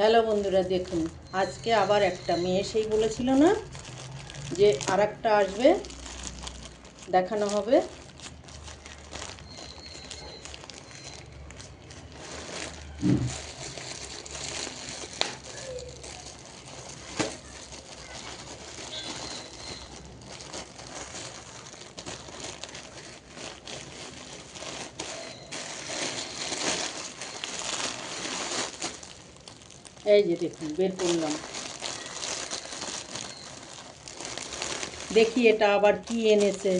Hello বন্ধুরা, দেখুন, আজকে আবার একটা মেয়ে সেই বলেছিল না যে আর একটা আসবে, দেখানো হবে। এই যে দেখুন বের করলাম। দেখি এটা আবার কি এনেছে।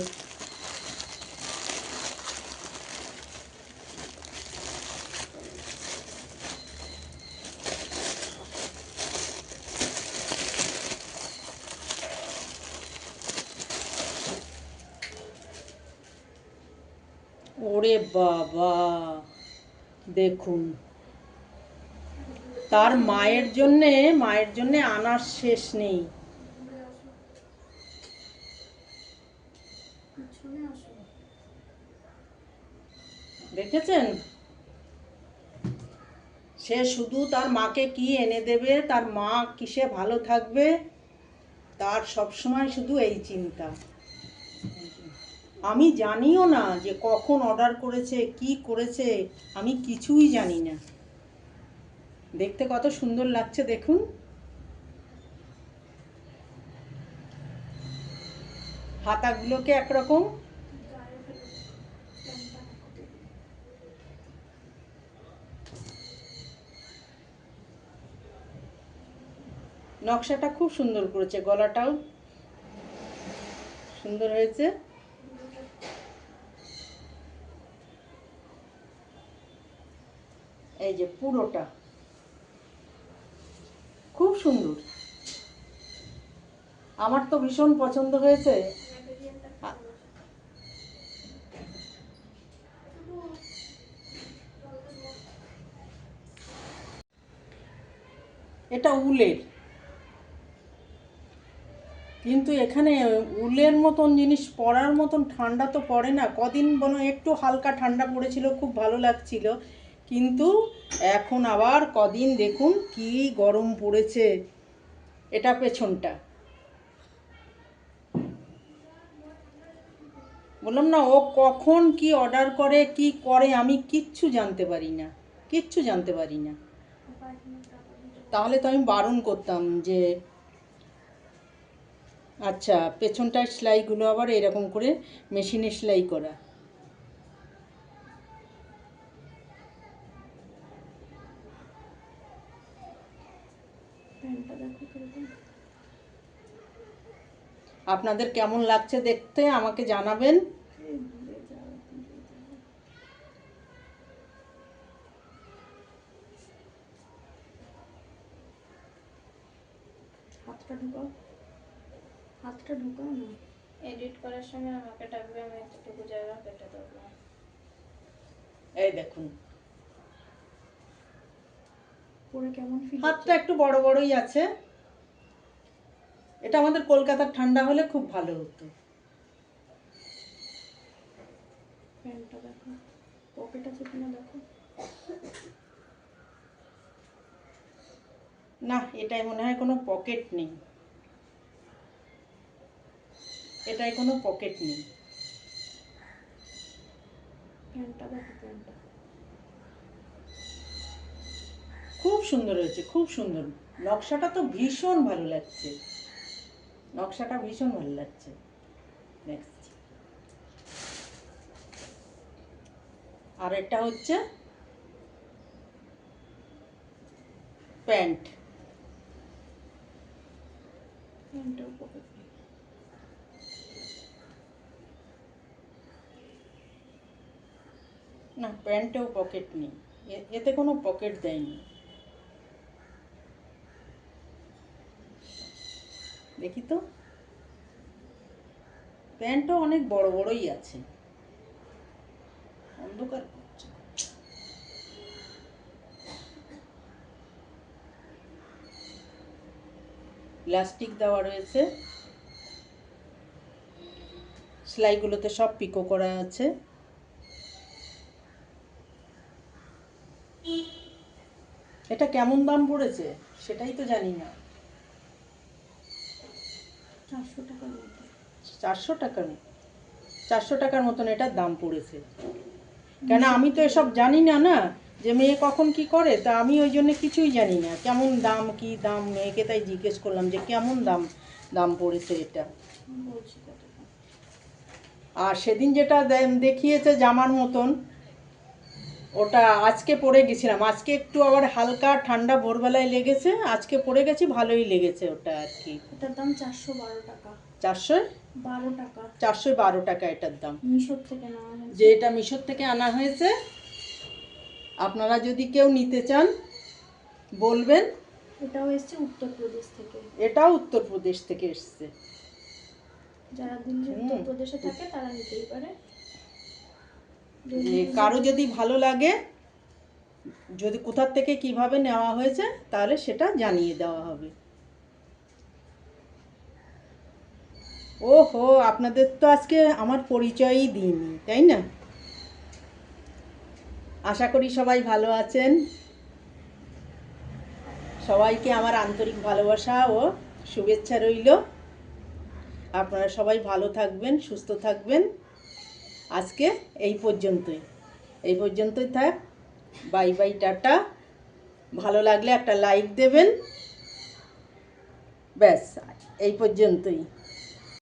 ওরে বাবা দেখুন। তার মায়ের জন্যে মায়ের জন্যে আনার শেষ নেই। দেখেছেন? সে শুধু তার মাকে কি এনে দেবে, তার মা কিসে ভালো থাকবে, তার সব সময় শুধু এই চিন্তা। আমি জানিও না যে কখন অর্ডার করেছে, কি করেছে, আমি কিছুই জানি না। দেখতে কত সুন্দর লাগছে, দেখুন। হাতাগুলোকে একরকম। নকশাটা খুব সুন্দর করেছে, গলাটাও সুন্দর হয়েছে। এই যে পুরোটা। সুন্দর। আমার তো ভীষণ পছন্দ হয়েছে। এটা উলের। কিন্তু এখানে উলের মতন জিনিস পরার মতন ঠান্ডা তো পড়ে না। কদিন বলো একটু হালকা ঠান্ডা পড়েছিল, খুব ভালো লাগছিল। কিন্তু এখন আবার কদিন দেখুন কি গরম পড়েছে। এটা পেছনটা। বললাম না, ও কখন কি অর্ডার করে, কি করে, আমি কিচ্ছু জানতে পারি না। কিচ্ছু জানতে পারি না। তাহলে তো আমি বারণ করতাম যে আচ্ছা পেছনটার সেলাইগুলো আবার এরকম করে মেশিনে সেলাই করা। আপনাদের কেমন লাগছে দেখতে আমাকে জানাবেন। হাতটা ঢুকাও। হাতটা ঢুকাও না। এডিট করার সময় আমাকে ডাকবে আমি জায়গা কেটে দেবো। এই দেখুন। পরে কেমন ফিল হাতটা একটু বড় বড়ই আছে। এটা আমাদের কলকাতার ঠান্ডা হলে খুব ভালো হতো। প্যান্টটা দেখো। পকেট আছে কিনা দেখো। না এটাই মনে হয় কোনো পকেট নেই। এটাই কোনো পকেট নেই। প্যান্টটা দেখো প্যান্টটা। খুব সুন্দর হয়েছে খুব সুন্দর। নকশাটা তো ভীষণ ভালো লাগছে। নকশাটা ভীষণ ভালো লাগছে। Next. আর এটা হচ্ছে প্যান্ট। পকেট না প্যান্টেও পকেট নেই। এতে কোনো পকেট দেয়নি। দেখি তো। প্যান্টও অনেক বড় বড়ই আছে। অন্ধকার করছে। ইলাস্টিক দেওয়া রয়েছে। সেলাইগুলোতে সব পিকো করা আছে। এটা কেমন দাম পড়েছে? সেটাই তো জানি না। চারশো টাকার মধ্যে চারশো টাকার চারশো টাকার মতন এটার দাম পড়েছে। কেন? আমি তো এসব জানি না না? যে মেয়ে কখন কি করে? তা আমি ওই জন্য কিছুই জানি না। কেমন দাম কি দাম? মেয়েকে তাই জিজ্ঞেস করলাম যে কেমন দাম দাম পড়েছে এটা। আর সেদিন যেটা দেখিয়েছে জামার মতন ওটা আজকে পরে গেছিলাম। আজকে একটু আবার হালকা ঠান্ডা ভোরবেলায় লেগেছে আজকে পরে গেছি ভালোই লেগেছে ওটা আর কি। এটার দাম চারশো বারো টাকা। চারশো? বারো টাকা। চারশো বারো টাকা এটার দাম। মিশোর থেকে যে এটা মিশর থেকে আনা হয়েছে আপনারা যদি কেউ নিতে চান বলবেন। এটাও এসছে উত্তরপ্রদেশ থেকে। এটাও উত্তরপ্রদেশ থেকে এসছে। যারা দিল্লি উত্তরপ্রদেশে থাকে তারা নিতেই পারে। কারও যদি ভালো লাগে, যদি কোথার থেকে কীভাবে নেওয়া হয়েছে, তাহলে সেটা জানিয়ে দেওয়া হবে। ওহো, আপনাদের তো আজকে আমার পরিচয়ই দিইনি, তাই না? আশা করি সবাই ভালো আছেন। সবাইকে আমার আন্তরিক ভালোবাসা ও শুভেচ্ছা রইল। আপনারা সবাই ভালো থাকবেন, সুস্থ থাকবেন। আজকে এই পর্যন্তই। এই পর্যন্তই থাক। Bye bye, tata. ভালো লাগলে একটা লাইক দেবেন। ব্যাস, এই পর্যন্তই।